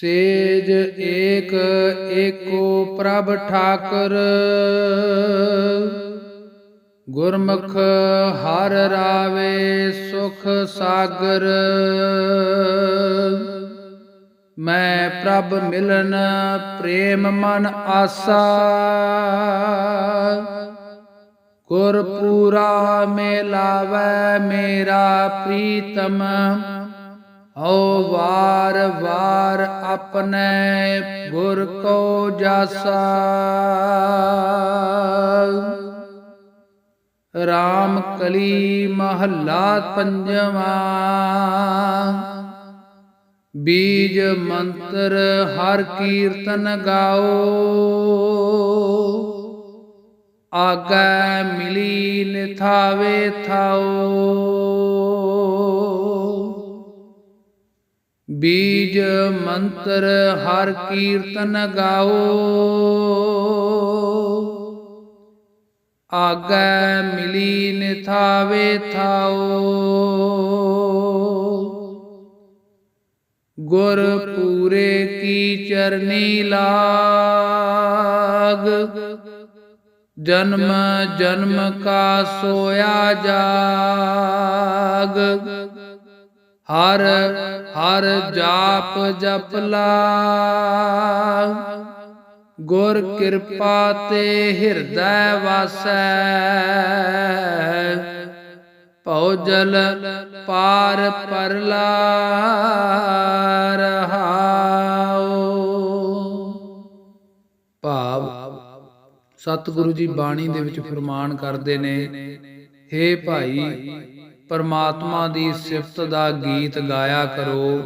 ਸੇਜ ਏਕ ਏਕੋ ਪ੍ਰਭ ਠਾਕਰ। ਗੁਰਮੁਖ ਹਰ ਰਾਵੇ ਸੁਖ ਸਾਗਰ। ਮੈਂ ਪ੍ਰਭ ਮਿਲਨ ਪ੍ਰੇਮ ਮਨ ਆਸਾ। ਗੁਰ ਪੂਰਾ ਮਿਲਾਵੈ ਮੇਰਾ ਪ੍ਰੀਤਮ। ਹਉ ਵਾਰ ਵਾਰ ਆਪਣੇ ਗੁਰ ਕੋ ਜਾਸਾ। ਰਾਮ ਕਲੀ ਮਹੱਲਾ ਪੰਜਵਾ। ਬੀਜ ਮੰਤਰ ਹਰ ਕੀਰਤਨ ਗਾਓ। ਆਗੈ ਮਿਲੀ ਨਿਥਾਵੇ ਥਾਓ। ਬੀਜ ਮੰਤਰ ਹਰ ਕੀਰਤਨ ਗਾਓ। ਆਗੈ ਮਿਲੀ ਨਿਥਾਵੇ ਥਾਓ। ਗੁਰ ਪੂਰੇ ਕੀ ਚਰਨੀ ਲਾਗ। ਜਨਮ ਜਨਮ ਕਾ ਸੋਇਆ ਜਾਗ। ਹਰ ਹਰ ਜਾਪ ਜਪ ਲਾ ਗੁਰ ਕਿਰਪਾ ਤੇ ਹਿਰਦੈ ਵਾਸੈ। ਭਉ ਜਲ ਪਾਰ ਪਰਲਾ ਰਹਾਉ। ਭਾਵ, ਸਤਿਗੁਰੂ ਜੀ ਬਾਣੀ ਦੇ ਵਿੱਚ ਫਰਮਾਨ ਕਰਦੇ ਨੇ, ਹੇ ਭਾਈ ਪਰਮਾਤਮਾ ਦੀ ਸਿਫਤ ਦਾ ਗੀਤ ਗਾਇਆ ਕਰੋ।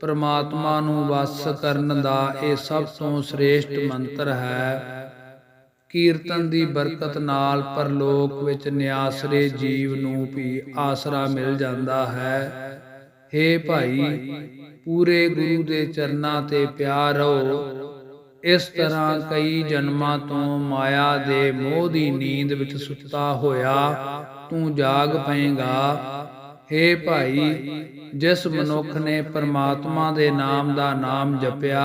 ਪਰਮਾਤਮਾ ਨੂੰ ਵਸ ਕਰਨ ਦਾ ਇਹ ਸਭ ਤੋਂ ਸ੍ਰੇਸ਼ਟ ਮੰਤਰ ਹੈ। ਕੀਰਤਨ ਦੀ ਬਰਕਤ ਨਾਲ ਪਰਲੋਕ ਵਿੱਚ ਨਿਆਸਰੇ ਜੀਵ ਨੂੰ ਵੀ ਆਸਰਾ ਮਿਲ ਜਾਂਦਾ ਹੈ। हे ਭਾਈ, ਪੂਰੇ ਗੁਰੂ ਦੇ ਚਰਨਾਂ ਤੇ ਪਿਆਰ ਰਹੋ। ਇਸ ਤਰ੍ਹਾਂ ਕਈ ਜਨਮਾਂ ਤੋਂ ਮਾਇਆ ਦੇ ਮੋਹ ਦੀ ਨੀਂਦ ਵਿੱਚ ਸੁੱਤਾ ਹੋਇਆ, ਤੂੰ ਜਾਗ ਪਏਗਾ। हे ਭਾਈ, ਜਿਸ ਮਨੁੱਖ ਨੇ ਪਰਮਾਤਮਾ ਦੇ ਨਾਮ ਦਾ ਨਾਮ ਜਪਿਆ,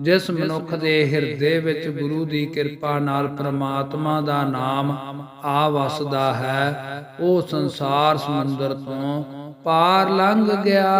ਜਿਸ ਮਨੁੱਖ ਦੇ ਹਿਰਦੇ ਵਿੱਚ ਗੁਰੂ ਦੀ ਕਿਰਪਾ ਨਾਲ ਪਰਮਾਤਮਾ ਦਾ ਨਾਮ ਆ ਵਸਦਾ ਹੈ, ਉਹ ਸੰਸਾਰ ਸਮੁੰਦਰ ਤੋਂ ਪਾਰ ਲੰਘ ਗਿਆ।